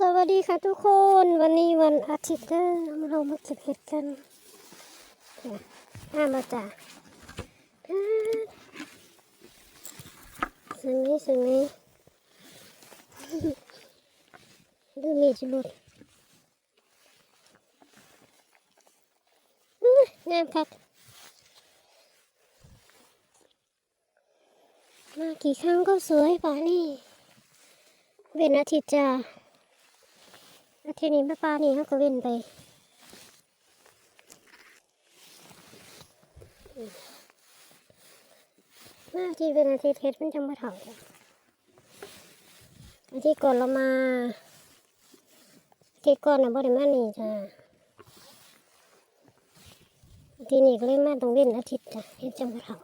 สวัสดีค่ะทุกคนวันนี้วันอาทิตย์เด้อเรามาเก็บเห็ดกันเนี่ยห้ามาจ้ะสิ่งนี้สิ่งนี้ดูมีจุดงามครับมากี่ครั้งก็สวยป่านี่เว้นอาทิตย์จ้า อาทิตย์นี้แม่ป้านี่เขาก็เว้นไปมาอาทิตย์เว้นอาทิตย์เฮ็ดมันจังบ่เถ่าจ้ะอาทิตย์ก่อนเรามาอาทิตย์ก่อนน่ะบ่ได้มานี่จ้าอาทิตย์นี้ก็เลยมาตรงเว้นอาทิตย์จ้ะเฮ็ดจังบ่เถ่า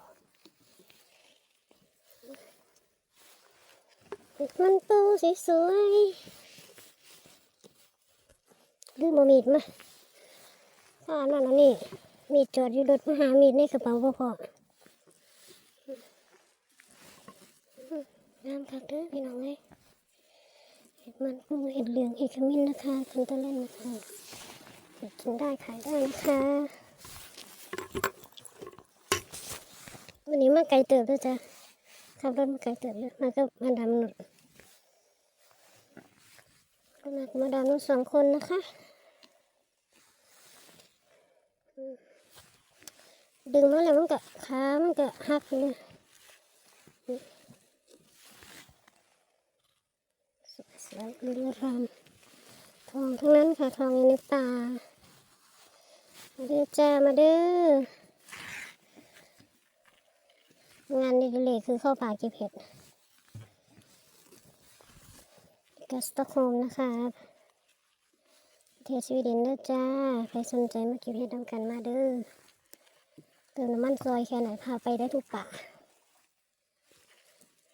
เฮ็ดมันปูสวยๆ ลืมเอามีดมาถ้าอันนั่นนนี้มีดจอดอยู่รถมาหามีดในกระเป๋าบ่พองามคักเด้อพี่น้องเอ้ยเห็ดมันปูเห็ดเหลืองเห็ดขมิ้นนะคะคันตะเล่นนะคะกินได้ขายได้นะคะวันนี้มาไกลเติบด้วยจ้ะขับรถมาไกลเติบเยอะมาก็มาดำหนุดก็มากมาดำหนุดสองคนนะคะ ดึงมาแล้วมันก็ขามันก็หักเลยสวยๆเรือรำทองทั้งนั้นค่ะทองอยู่ในป่ามาเด้อจ้ามาเด้องานนี้เลคือเข้าป่าเก็บเห็ดกัสตอกโฮมนะคะเทสวีเดนเด้อจ้า ใครสนใจมาเก็บเห็ดนำกันมาเด้อ ติมน้ำมันซอยแค่ไหนพาไปได้ทุกป่า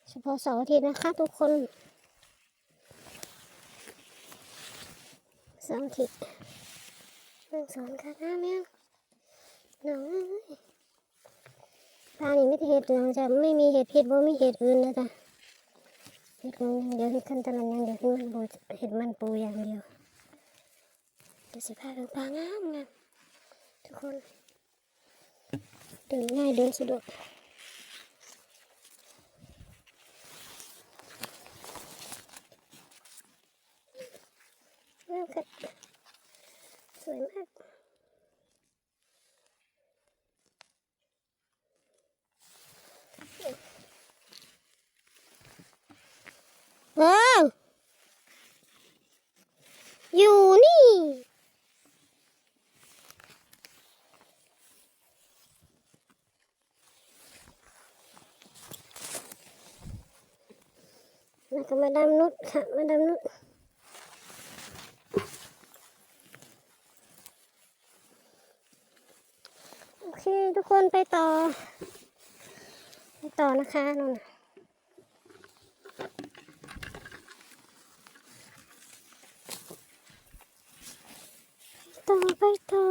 เฉพาะเสาร์อาทิตย์นะคะทุกคนเสาร์อาทิตย์เรื่งสอนค่ะน้าแมวน้องเอ้ยปลานี่ไม่เห็ดเหลืองจะไม่มีเห็ดพิษบ่มีเห็ดอื่นนะจ๊ะเห็ดมันอย่างเดียวเห็ดขั้นตะลันอย่างเดียวเห็ดมันปูเห็ดมันปูอย่างเดียวเดี๋ยวสิพาไปปลางามงามทุกคน เดินง่ายเดินสะดวกมากค่ะสวยมากว้าวอยู่นี่ แล้วก็มาดามนุชค่ะ มาดามนุชโอเคทุกคนไปต่อ ไปต่อนะคะนนต่อไปต่อ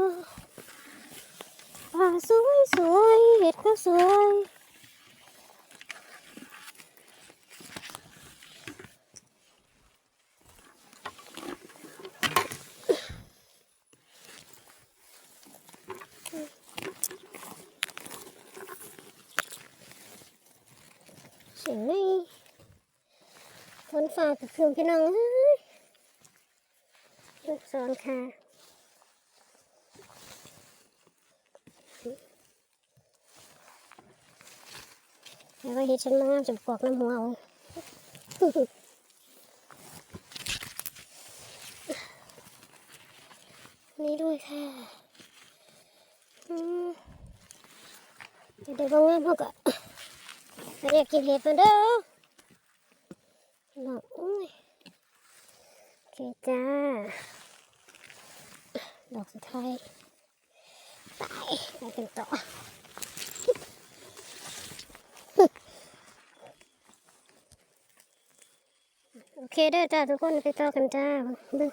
ป่าสวยสวยเห็ดก็สวย เสียงในฝนฟ้ากับคืนพี่น้องเอ้ยลูกศรค่ะแล้วก็เห็ดฉันมางามจะปอกน้ำหัวเอานี่ด้วยค่ะเดี๋ยวเดี๋ยวบางามเขาก็ เรียกกินเห็ดมาเด้อน้องอุ้ยโอเคจ้า ดอกสุดท้ายไปไปกันต่อโอเคเด้อจ้าทุกคนไปต่อกันจ้าเบิ่ง